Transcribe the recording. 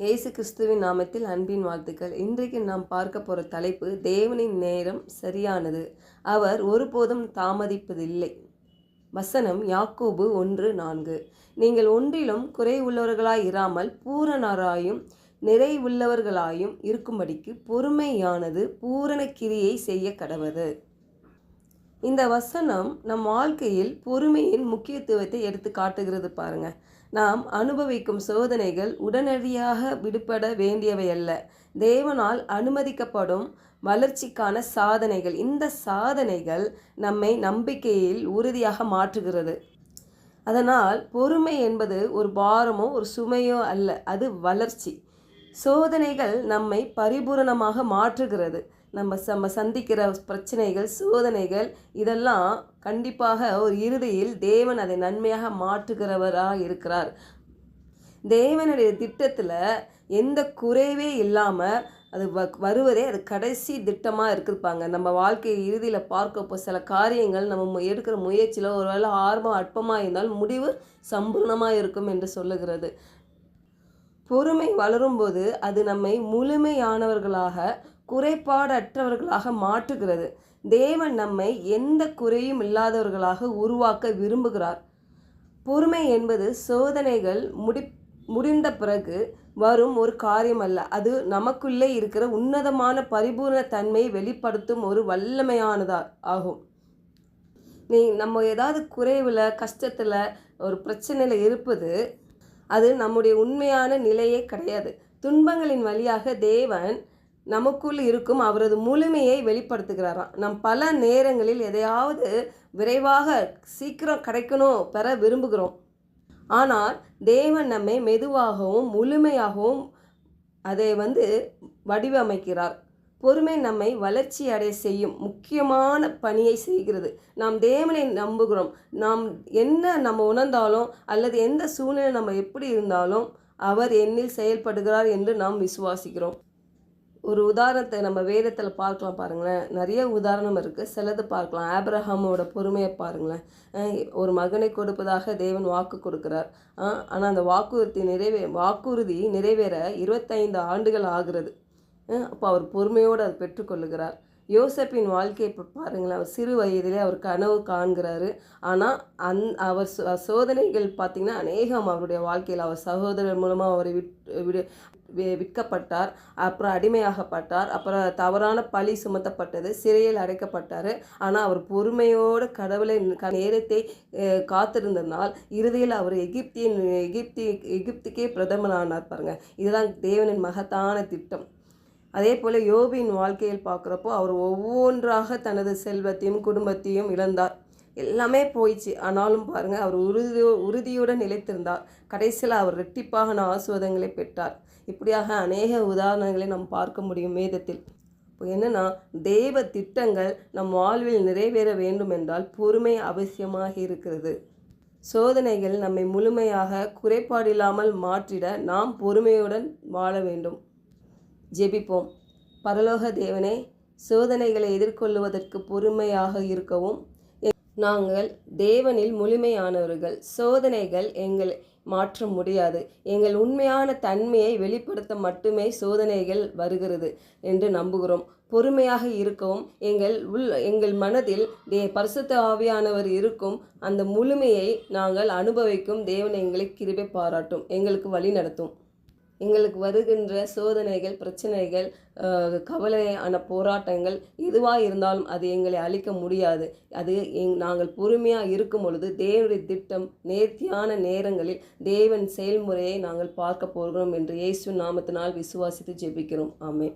இயேசு கிறிஸ்துவின் நாமத்தில் அன்பின் வாழ்த்துக்கள். இன்றைக்கு நாம் பார்க்க போகிற தலைப்பு தேவனின் நேரம் சரியானது. அவர் ஒருபோதும் தாமதிப்பதில்லை. வசனம் யாக்கோபு ஒன்று நான்கு. நீங்கள் ஒன்றிலும் குறை உள்ளவர்களாய் இராமல் பூரணராயும் நிறைவுள்ளவர்களாயும் இருக்கும்படிக்கு பொறுமையானது பூரண கிரியை செய்ய கடவது. இந்த வசனம் நம் வாழ்க்கையில் பொறுமையின் முக்கியத்துவத்தை எடுத்து காட்டுகிறது பாருங்கள் நாம் அனுபவிக்கும் சோதனைகள் உடனடியாக விடுபட வேண்டியவை அல்ல. தேவனால் அனுமதிக்கப்படும் வளர்ச்சிக்கான சாதனைகள். இந்த சாதனைகள் நம்மை நம்பிக்கையில் உறுதியாக மாற்றுகிறது. அதனால் பொறுமை என்பது ஒரு பாரமோ ஒரு சுமையோ அல்ல. அது வளர்ச்சி. சோதனைகள் நம்மை பரிபூரணமாக மாற்றுகிறது. நம்ம நம்ம சந்திக்கிற பிரச்சனைகள் சோதனைகள் இதெல்லாம் கண்டிப்பாக ஒரு இறுதியில் தேவன் அதை நன்மையாக மாற்றுகிறவராக இருக்கிறார் தேவனுடைய திட்டத்தில் எந்த குறைவே இல்லாமல் அது வ வருவதே அது கடைசி திட்டமாக இருக்கிருப்பாங்க. நம்ம வாழ்க்கையை இறுதியில் பார்க்கப்போ சில காரியங்கள் நம்ம மு- எடுக்கிற முயற்சியில் ஒருவேளை ஆர்வம் அற்பமாக இருந்தால் முடிவு சம்பூர்ணமாக இருக்கும் என்று சொல்லுகிறது. பொறுமை வளரும்போது அது நம்மை முழுமையானவர்களாக குறைபாடற்றவர்களாக மாற்றுகிறது. தேவன் நம்மை எந்த குறையும் இல்லாதவர்களாக உருவாக்க விரும்புகிறார். பொறுமை என்பது சோதனைகள் முடி முடிந்த பிறகு வரும் ஒரு காரியம் அல்ல அது நமக்குள்ளே இருக்கிற உன்னதமான பரிபூர்ண தன்மையை வெளிப்படுத்தும் ஒரு வல்லமையானதா ஆகும். நீ நம்ம ஏதாவது குறைவில் கஷ்டத்தில் ஒரு பிரச்சனையில் இருப்பது அது நம்முடைய உண்மையான நிலையே கிடையாது. துன்பங்களின் வழியாக தேவன் நமக்குள் இருக்கும் அவரது முழுமையை வெளிப்படுத்துகிறாராம். நம் பல நேரங்களில் எதையாவது விரைவாக சீக்கிரம் கிடைக்கணும் பெற விரும்புகிறோம். ஆனால் தேவன் நம்மை மெதுவாகவும் முழுமையாகவும் அதை வந்து வடிவமைக்கிறார். பொறுமை நம்மை வளர்ச்சி அடைய செய்யும் முக்கியமான பணியை செய்கிறது. நாம் தேவனை நம்புகிறோம். நாம் என்ன நம்ம உணர்ந்தாலும் அல்லது எந்த சூழ்நிலை நம்ம எப்படி இருந்தாலும் அவர் என்னில் செயல்படுகிறார் என்று நாம் விசுவாசிக்கிறோம். ஒரு உதாரணத்தை நம்ம வேதத்தில் பார்க்கலாம் பாருங்களேன். நிறைய உதாரணம் இருக்குது சிலது பார்க்கலாம். ஆப்ரஹாமோட பொறுமையை பாருங்களேன். ஒரு மகனை கொடுப்பதாக தேவன் வாக்கு கொடுக்கிறார். ஆனால் அந்த வாக்குறுதி நிறைவே வாக்குறுதி நிறைவேற இருபத்தைந்து ஆண்டுகள் ஆகிறது. அப்போ அவர் பொறுமையோடு அதை பெற்றுக்கொள்ளுகிறார் யோசப்பின் வாழ்க்கையை இப்போ பாருங்களேன் அவர் சிறு வயதிலே அவர் கனவு காண்கிறாரு. ஆனால் அந் அவர் சோதனைகள் பார்த்திங்கன்னா அநேகம் அவருடைய வாழ்க்கையில் அவர் சகோதரர் மூலமாக அவரை விட் விடு விற்கப்பட்டார். அப்புறம் அடிமையாகப்பட்டார். அப்புறம் தவறான பழி சுமத்தப்பட்டது. சிறையில் அடைக்கப்பட்டார். ஆனால் அவர் பொறுமையோடு கடவுளை க- நேரத்தை காத்திருந்தனால் காத்திருந்ததனால் இறுதியில் அவர் எகிப்தியின் எகிப்தி எகிப்துக்கே பிரதமரானார் பாருங்கள் இதுதான் தேவனின் மகத்தான திட்டம். அதே போல் யோபின் வாழ்க்கையில் பார்க்குறப்போ அவர் ஒவ்வொன்றாக தனது செல்வத்தையும் குடும்பத்தையும் இழந்தார். எல்லாமே போயிடுச்சு. ஆனாலும் பாருங்கள் அவர் உறுதி உறுதியுடன் நிலைத்திருந்தார். கடைசியில் அவர் ரெட்டிப்பாக ஆசுவதங்களை பெற்றார். இப்படியாக அநேக உதாரணங்களை நாம் பார்க்க முடியும் வேதத்தில். இப்போ என்னென்னா தெய்வ திட்டங்கள் நம் வாழ்வில் நிறைவேற வேண்டும் என்றால் பொறுமை அவசியமாக இருக்கிறது. சோதனைகள் நம்மை முழுமையாக குறைபாடில்லாமல் மாற்றிட நாம் பொறுமையுடன் வாழ வேண்டும். ஜெபிப்போம். பரலோக தேவனே சோதனைகளை எதிர்கொள்வதற்கு பொறுமையாக இருக்கவும். நாங்கள் தேவனில் முழுமையானவர்கள். சோதனைகள் எங்களை மாற்ற முடியாது. எங்கள் உண்மையான தன்மையை வெளிப்படுத்த மட்டுமே சோதனைகள் வருகிறது என்று நம்புகிறோம். பொறுமையாக இருக்கவும். எங்கள் உள் எங்கள் மனதில் தே பரிசுத்த ஆவியானவர் இருக்கும். அந்த முழுமையை நாங்கள் அனுபவிக்கும். தேவன் எங்களை கிருபை பாராட்டும். எங்களுக்கு வழி நடத்தும். எங்களுக்கு வருகின்ற சோதனைகள் பிரச்சனைகள் கவலையான போராட்டங்கள் எதுவாக இருந்தாலும் அது எங்களை அழிக்க முடியாது. அது எங் நாங்கள் பொறுமையாக இருக்கும் பொழுது தேவனுடைய திட்டம் நேர்த்தியான நேரங்களில் தேவன் செயல்முறையை நாங்கள் பார்க்க போகிறோம் என்று இயேசு நாமத்தினால் விசுவாசித்து ஜெபிக்கிறோம். ஆமே